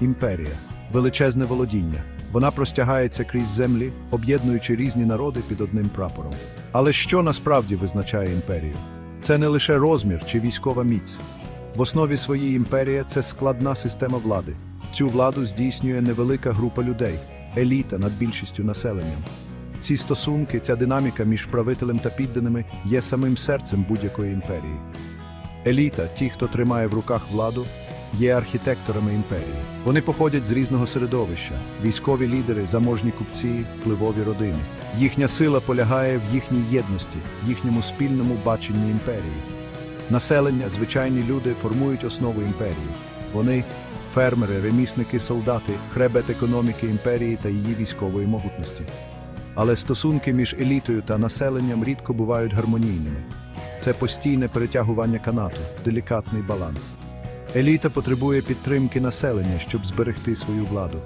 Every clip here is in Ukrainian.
імперія, величезне володіння. Вона простягається крізь землі, об'єднуючи різні народи під одним прапором. Але що насправді визначає імперію? Це не лише розмір чи військова міць. В основі своєї імперія це складна система влади. Цю владу здійснює невелика група людей, еліта над більшістю населення. Ці стосунки, ця динаміка між правителем та підданими є самим серцем будь-якої імперії. Еліта, ті, хто тримає в руках владу, є архітекторами імперії. Вони походять з різного середовища: військові лідери, заможні купці, впливові родини. Їхня сила полягає в їхній єдності, їхньому спільному баченні імперії. Населення, звичайні люди формують основу імперії. Вони фермери, ремісники, солдати, хребет економіки імперії та її військової могутності. Але стосунки між елітою та населенням рідко бувають гармонійними. Це постійне перетягування канату, делікатний баланс. Еліта потребує підтримки населення, щоб зберегти свою владу.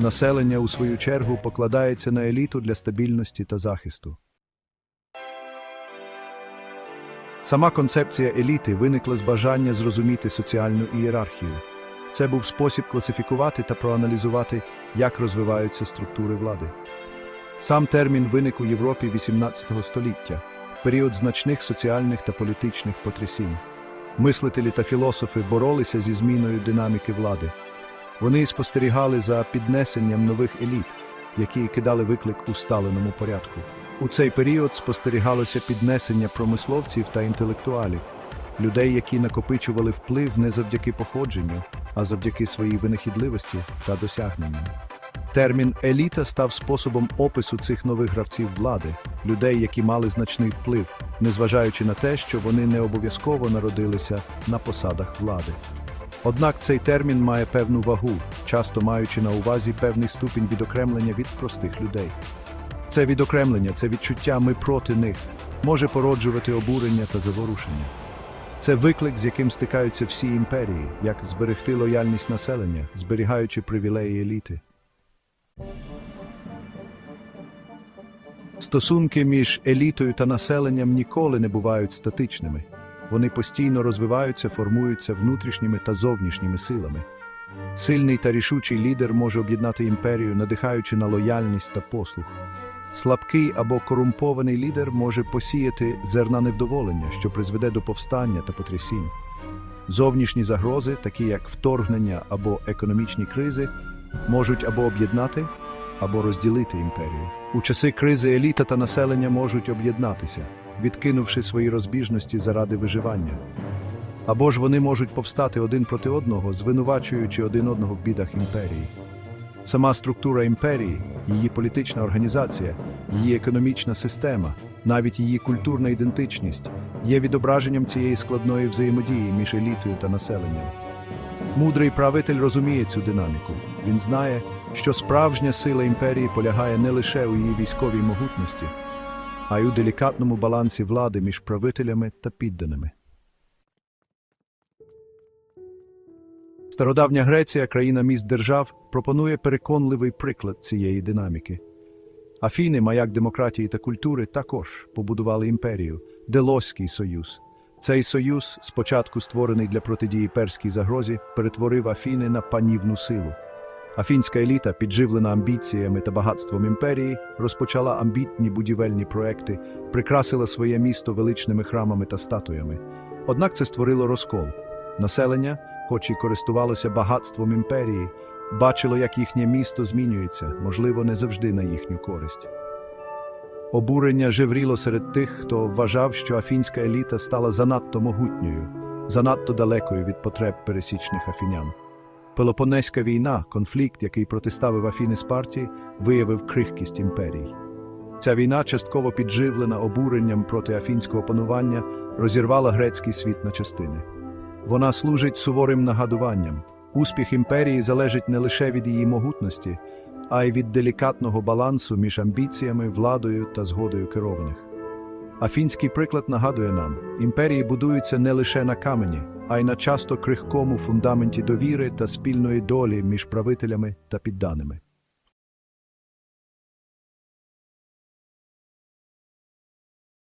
Населення, у свою чергу, покладається на еліту для стабільності та захисту. Сама концепція еліти виникла з бажання зрозуміти соціальну ієрархію. Це був спосіб класифікувати та проаналізувати, як розвиваються структури влади. Сам термін виник у Європі XVIII століття, період значних соціальних та політичних потрясінь. Мислителі та філософи боролися зі зміною динаміки влади. Вони спостерігали за піднесенням нових еліт, які кидали виклик усталеному порядку. У цей період спостерігалося піднесення промисловців та інтелектуалів, людей, які накопичували вплив не завдяки походженню, а завдяки своїй винахідливості та досягненням. Термін еліта став способом опису цих нових гравців влади, людей, які мали значний вплив, незважаючи на те, що вони не обов'язково народилися на посадах влади. Однак цей термін має певну вагу, часто маючи на увазі певний ступінь відокремлення від простих людей. Це відокремлення, це відчуття ми проти них, може породжувати обурення та заворушення. Це виклик, з яким стикаються всі імперії, як зберегти лояльність населення, зберігаючи привілеї еліти. Стосунки між елітою та населенням ніколи не бувають статичними. Вони постійно розвиваються, формуються внутрішніми та зовнішніми силами. Сильний та рішучий лідер може об'єднати імперію, надихаючи на лояльність та послух. Слабкий або корумпований лідер може посіяти зерна невдоволення, що призведе до повстання та потрясінь. Зовнішні загрози, такі як вторгнення або економічні кризи, можуть або об'єднати, або розділити імперію. У часи кризи еліта та населення можуть об'єднатися, відкинувши свої розбіжності заради виживання. Або ж вони можуть повстати один проти одного, звинувачуючи один одного в бідах імперії. Сама структура імперії, її політична організація, її економічна система, навіть її культурна ідентичність є відображенням цієї складної взаємодії між елітою та населенням. Мудрий правитель розуміє цю динаміку. Він знає, що справжня сила імперії полягає не лише у її військовій могутності, а й у делікатному балансі влади між правителями та підданими. Стародавня Греція, країна міст держав, пропонує переконливий приклад цієї динаміки. Афіни, маяк демократії та культури, також побудували імперію Делоський союз. Цей союз, спочатку створений для протидії перській загрозі, перетворив Афіни на панівну силу. Афінська еліта, підживлена амбіціями та багатством імперії, розпочала амбітні будівельні проекти, прикрасила своє місто величними храмами та статуями. Однак це створило розкол. Населення, хоч і користувалося багатством імперії, бачило, як їхнє місто змінюється, можливо, не завжди на їхню користь. Обурення жевріло серед тих, хто вважав, що афінська еліта стала занадто могутньою, занадто далекою від потреб пересічних афінян. Пелопонеська війна, конфлікт, який протиставив Афіни Спарті, виявив крихкість імперій. Ця війна, частково підживлена обуренням проти афінського панування, розірвала грецький світ на частини. Вона служить суворим нагадуванням. Успіх імперії залежить не лише від її могутності, а й від делікатного балансу між амбіціями, владою та згодою керованих. Афінський приклад нагадує нам, імперії будуються не лише на камені, а й на часто крихкому фундаменті довіри та спільної долі між правителями та підданими.